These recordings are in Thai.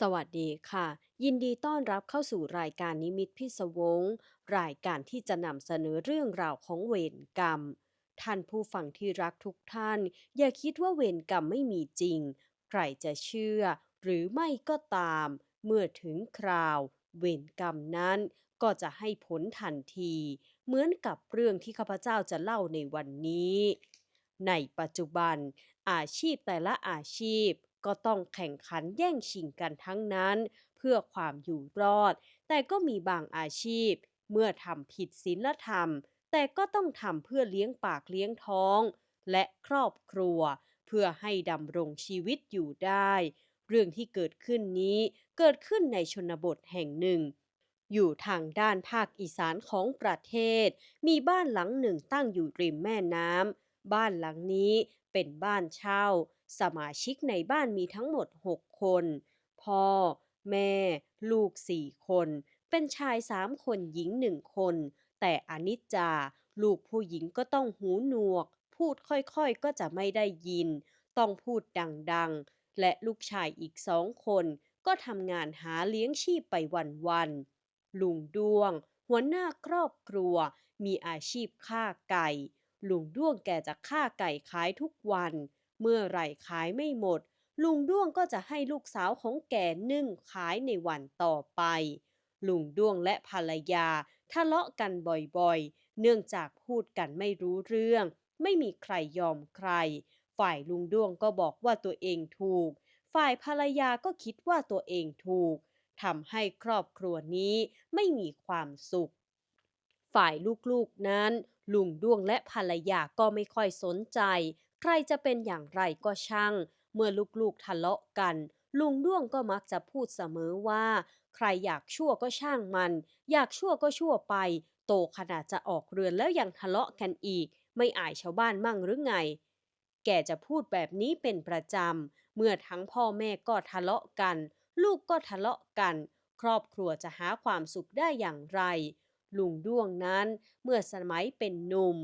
สวัสดีค่ะ ยินดีต้อนรับเข้าสู่รายการนิมิตพิศวง รายการที่จะนำเสนอเรื่องราวของเวรกรรม ท่านผู้ฟังที่รักทุกท่าน อย่าคิดว่าเวรกรรมไม่มีจริง ใครจะเชื่อ หรือไม่ก็ตาม เมื่อถึงคราว เวรกรรมนั้นก็จะให้ผลทันที เหมือนกับเรื่องที่ข้าพเจ้าจะเล่าในวันนี้ ในปัจจุบัน อาชีพแต่ละอาชีพ ก็ต้องแข่งขันแย่งชิงกันทั้งนั้น เพื่อความอยู่รอด แต่ก็มีบางอาชีพ เมื่อทำผิดศีลธรรม แต่ก็ต้องทำเพื่อเลี้ยงปากเลี้ยงท้อง และครอบครัว เพื่อให้ดำรงชีวิตอยู่ได้ เรื่องที่เกิดขึ้นนี้เกิดขึ้นในชนบทแห่งหนึ่ง อยู่ทางด้านภาคอีสานของประเทศ มีบ้านหลังหนึ่งตั้งอยู่ริมแม่น้ำบ้านหลังนี้เป็นบ้านเช่า สมาชิกในบ้านมีทั้งหมด 6 คน พ่อ แม่ ลูกสี่คน เป็นชายสามคนหญิงหนึ่งคน แต่อนิจจา ลูกผู้หญิงก็ต้องหูหนวก พูดค่อยๆก็จะไม่ได้ยิน ต้องพูดดังๆ และลูกชายอีกสองคน ก็ทำงานหาเลี้ยงชีพไปวันๆ ลุงด้วง หัวหน้าครอบครัว มีอาชีพฆ่าไก่ลุงด้วงแกจะฆ่าไก่ขายทุกวัน เมื่อไหร่ขายไม่หมด ลุงด้วงก็จะให้ลูกสาวของแกนึ่งขายในวันต่อไป ลุงด้วงและภรรยาทะเลาะกันบ่อยๆ เนื่องจากพูดกันไม่รู้เรื่อง ไม่มีใครยอมใคร ฝ่ายลุงด้วงก็บอกว่าตัวเองถูก ฝ่ายภรรยาก็คิดว่าตัวเองถูกทำให้ครอบครัวนี้ไม่มีความสุข ฝ่ายลูกๆนั้น ลุงด้วงและภรรยาก็ไม่ค่อยสนใจ ใครจะเป็นอย่างไรก็ช่าง เมื่อลูกๆทะเลาะกัน ลุงด้วงก็มักจะพูดเสมอว่า ใครอยากชั่วก็ช่างมัน อยากชั่วก็ชั่วไป โตขนาดจะออกเรือนแล้วยังทะเลาะกันอีก ไม่อายชาวบ้านมั่งหรือไง แกจะพูดแบบนี้เป็นประจำ เมื่อทั้งพ่อแม่ก็ทะเลาะกัน ลูกก็ทะเลาะกัน ครอบครัวจะหาความสุขได้อย่างไรลุงด้วงนั้นเมื่อสมัยเป็นหนุ่ม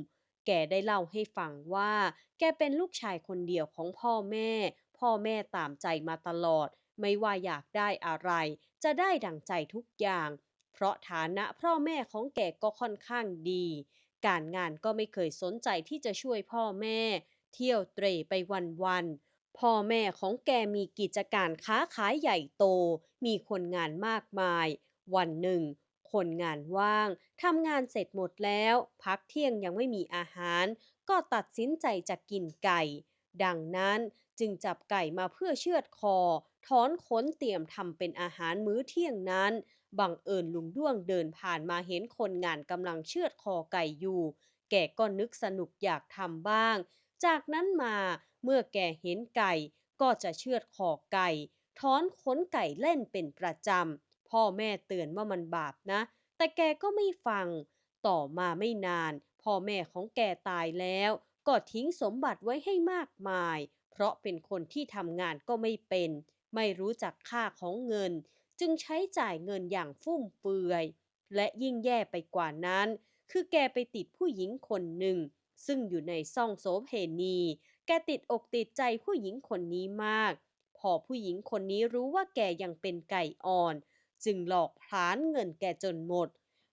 แกได้เล่าให้ฟังว่า แกเป็นลูกชายคนเดียวของพ่อแม่ พ่อแม่ตามใจมาตลอด ไม่ว่าอยากได้อะไร จะได้ดั่งใจทุกอย่าง เพราะฐานะพ่อแม่ของแกก็ค่อนข้างดี การงานก็ไม่เคยสนใจที่จะช่วยพ่อแม่ เที่ยวเตร่ไปวันๆพ่อแม่ของแกมีกิจการค้าขายใหญ่โต มีคนงานมากมาย วันหนึ่ง คนงานว่างทำงานเสร็จหมดแล้ว พักเที่ยงยังไม่มีอาหาร ก็ตัดสินใจจะกินไก่ ดังนั้นจึงจับไก่มาเพื่อเชือดคอ ถอนขนเตรียมทำเป็นอาหารมื้อเที่ยงนั้น บังเอิญลุงด้วงเดินผ่านมาเห็นคนงานกำลังเชือดคอไก่อยู่ แกก็นึกสนุกอยากทำบ้าง จากนั้นมาเมื่อแกเห็นไก่ก็จะเชือดคอไก่ถอนขนไก่เล่นเป็นประจำ พ่อแม่เตือนว่ามันบาปนะ แต่แกก็ไม่ฟัง ต่อมาไม่นาน พ่อแม่ของแกตายแล้ว ก็ทิ้งสมบัติไว้ให้มากมาย เพราะเป็นคนที่ทำงานก็ไม่เป็น ไม่รู้จักค่าของเงิน จึงใช้จ่ายเงินอย่างฟุ่มเฟือย และยิ่งแย่ไปกว่านั้น คือแกไปติดผู้หญิงคนหนึ่ง ซึ่งอยู่ในซ่องโสเพณี แกติดอกติดใจผู้หญิงคนนี้มากพอผู้หญิงคนนี้รู้ว่าแกยังเป็นไก่อ่อน จึงหลอกพลานเงินแกจนหมด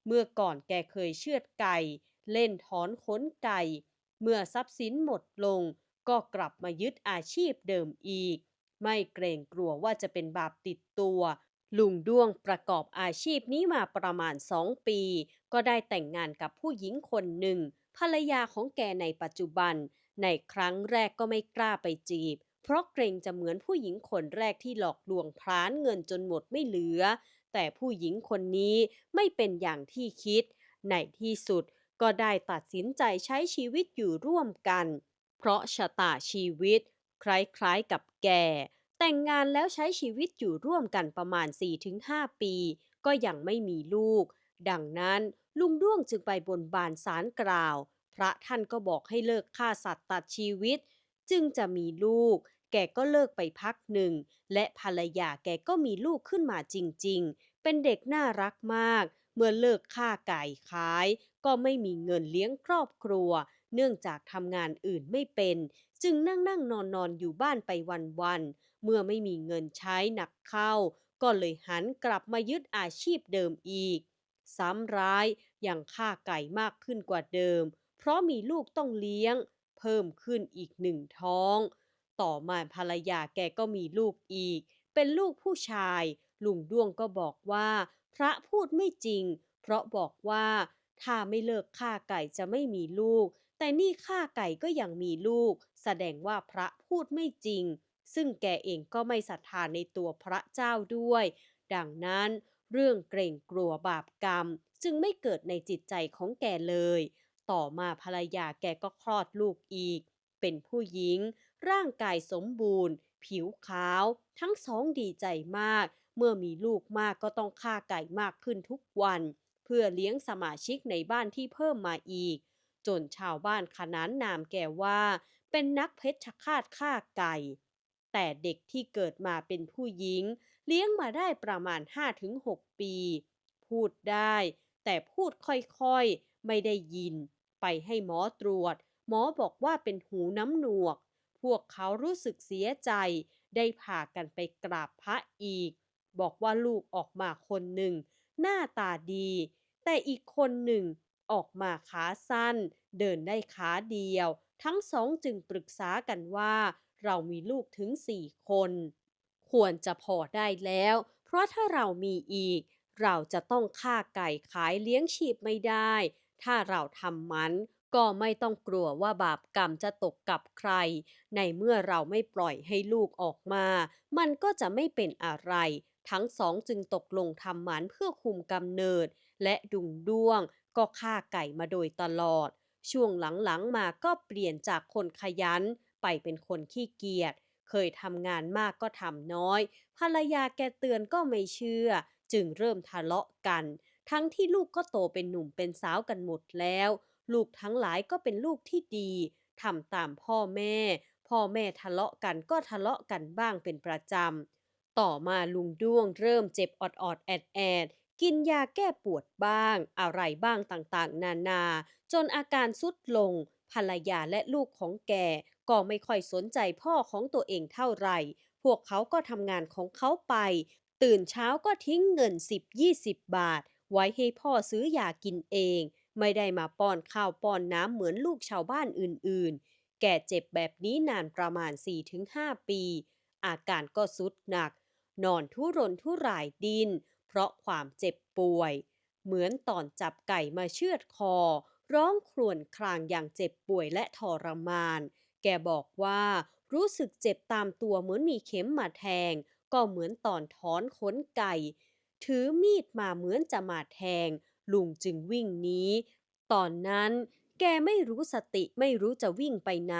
เมื่อก่อนแกเคยเชือดไก่ เล่นถอนขนไก่ เมื่อทรัพย์สินหมดลง ก็กลับมายึดอาชีพเดิมอีก ไม่เกรงกลัวว่าจะเป็นบาปติดตัว ลุงด้วงประกอบอาชีพนี้มาประมาณสองปี ก็ได้แต่งงานกับผู้หญิงคนหนึ่ง ภรรยาของแกในปัจจุบัน ในครั้งแรกก็ไม่กล้าไปจีบเพราะเกรงจะเหมือนผู้หญิงคนแรกที่หลอกลวงพลานเงินจนหมดไม่เหลือ แต่ผู้หญิงคนนี้ไม่เป็นอย่างที่คิด ในที่สุดก็ได้ตัดสินใจใช้ชีวิตอยู่ร่วมกัน เพราะชะตาชีวิต คล้ายๆกับแก แต่งงานแล้วใช้ชีวิตอยู่ร่วมกันประมาณ 4-5 ปี ก็ยังไม่มีลูก ดังนั้นลุงด้วงจึงไปบนบานสารกล่าว พระท่านก็บอกให้เลิกฆ่าสัตว์ตัดชีวิต จึงจะมีลูก แกก็เลิกไปพักหนึ่ง และภรรยาแกก็มีลูกขึ้นมาจริงๆ เป็นเด็กน่ารักมาก เมื่อเลิกฆ่าไก่ขาย ก็ไม่มีเงินเลี้ยงครอบครัว เนื่องจากทำงานอื่นไม่เป็น จึงนั่งนั่งนอนนอนอยู่บ้านไปวันๆ เมื่อไม่มีเงินใช้หนักเข้า ก็เลยหันกลับมายึดอาชีพเดิมอีก ซ้ำร้ายยังฆ่าไก่มากขึ้นกว่าเดิม เพราะมีลูกต้องเลี้ยง เพิ่มขึ้นอีกหนึ่งท้อง ต่อมาภรรยาแกก็มีลูกอีก เป็นลูกผู้ชาย ลุงด้วงก็บอกว่า พระพูดไม่จริง เพราะบอกว่าถ้าไม่เลิกฆ่าไก่จะไม่มีลูก แต่นี่ฆ่าไก่ก็ยังมีลูก แสดงว่าพระพูดไม่จริง ซึ่งแกเองก็ไม่ศรัทธาในตัวพระเจ้าด้วย ดังนั้นเรื่องเกรงกลัวบาปกรรม จึงไม่เกิดในจิตใจของแกเลย ต่อมาภรรยาแกก็คลอดลูกอีก เป็นผู้หญิง ร่างกายสมบูรณ์ ผิวขาว ทั้งสองดีใจมาก เมื่อมีลูกมากก็ต้องฆ่าไก่มากขึ้นทุกวัน เพื่อเลี้ยงสมาชิกในบ้านที่เพิ่มมาอีก จนชาวบ้านขนานนามแกว่า เป็นนักเพชฌฆาตฆ่าไก่ แต่เด็กที่เกิดมาเป็นผู้หญิง เลี้ยงมาได้ประมาณ 5-6 ปี พูดได้ แต่พูดค่อยๆ ไม่ได้ยิน ไปให้หมอตรวจ หมอบอกว่าเป็นหูน้ำหนวก พวกเขารู้สึกเสียใจ ได้พากันไปกราบพระอีก บอกว่าลูกออกมาคนหนึ่ง หน้าตาดี แต่อีกคนหนึ่งออกมาขาสั้น เดินได้ขาเดียว ทั้งสองจึงปรึกษากันว่า เรามีลูกถึงสี่คน ควรจะพอได้แล้ว เพราะถ้าเรามีอีก เราจะต้องฆ่าไก่ขายเลี้ยงชีพไม่ได้ ถ้าเราทำมัน ก็ไม่ต้องกลัวว่าบาปกรรมจะตกกับใคร ในเมื่อเราไม่ปล่อยให้ลูกออกมา มันก็จะไม่เป็นอะไร ทั้งสองจึงตกลงทำหมันเพื่อคุมกำเนิด และดุงด้วง ก็ฆ่าไก่มาโดยตลอด ช่วงหลังๆมาก็เปลี่ยนจากคนขยัน ไปเป็นคนขี้เกียจ เคยทำงานมากก็ทำน้อย ภรรยาแกเตือนก็ไม่เชื่อ จึงเริ่มทะเลาะกัน ทั้งที่ลูกก็โตเป็นหนุ่มเป็นสาวกันหมดแล้ว ลูกทั้งหลายก็เป็นลูกที่ดีทำตามพ่อแม่ พ่อแม่ทะเลาะกันก็ทะเลาะกันบ้างเป็นประจำ ต่อมาลุงด้วงเริ่มเจ็บออดๆแอดแอดกินยาแก้ปวดบ้าง อะไรบ้างต่างๆ นานา จนอาการสุดลง ภรรยาและลูกของแกก็ไม่ค่อยสนใจพ่อของตัวเองเท่าไหร่ พวกเขาก็ทำงานของเขาไป ตื่นเช้าก็ทิ้งเงิน 10-20 บาท ไว้ให้พ่อซื้อยากินเอง ไม่ได้มาป้อนข้าวป้อนน้ำเหมือนลูกชาวบ้านอื่นๆ แกเจ็บแบบนี้นานประมาณ 4-5 ปี อาการก็สุดหนัก นอนทุรนทุรายดิน เพราะความเจ็บป่วย เหมือนตอนจับไก่มาเชือดคอ ร้องครวญครางอย่างเจ็บป่วยและทรมาน แกบอกว่ารู้สึกเจ็บตามตัวเหมือนมีเข็มมาแทง ก็เหมือนตอนถอนขนไก่ ถือมีดมาเหมือนจะมาแทง ลุงจึงวิ่งหนีตอนนั้นแกไม่รู้สติไม่รู้จะวิ่งไปไหน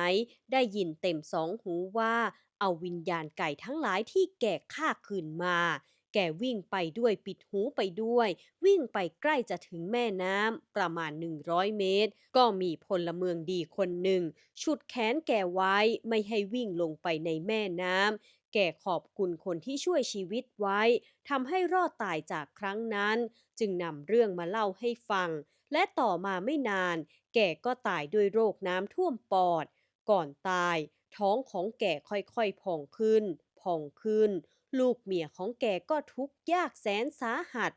ได้ยินเต็มสองหูว่าเอาวิญญาณไก่ทั้งหลายที่แกฆ่าคืนมา แกวิ่งไปด้วยปิดหูไปด้วย วิ่งไปใกล้จะถึงแม่น้ำประมาณ 100 เมตร ก็มีพลเมืองดีคนหนึ่งฉุดแขนแกไว้ไม่ให้วิ่งลงไปในแม่น้ำ แกขอบคุณคนที่ช่วยชีวิตไว้ทำให้รอดตายจากครั้งนั้น จึงนำเรื่องมาเล่าให้ฟัง และต่อมาไม่นาน แกก็ตายด้วยโรคน้ำท่วมปอด ก่อนตาย ท้องของแกค่อยๆพองขึ้นพองขึ้น ลูกเมียของแกก็ทุกข์ยากแสนสาหัส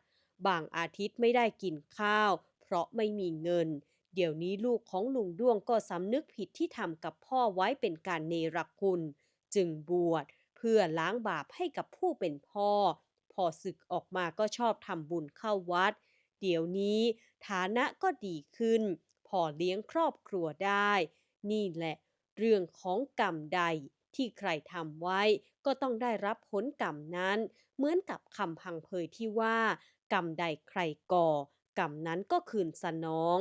บางอาทิตย์ไม่ได้กินข้าว เพราะไม่มีเงิน เดี๋ยวนี้ลูกของลุงด้วงก็สำนึกผิดที่ทำกับพ่อไว้เป็นการเนรคุณ จึงบวช พื่อล้างบาปให้กับผู้เป็นพ่อ พอศึกออกมาก็ชอบทำบุญเข้าวัด เดี๋ยวนี้ฐานะก็ดีขึ้น พอเลี้ยงครอบครัวได้ นี่แหละ เรื่องของกรรมใดที่ใครทำไว้ก็ต้องได้รับผลกรรมนั้น เหมือนกับคำพังเพยที่ว่า กรรมใดใครก่อ กรรมนั้นก็คืนสนอง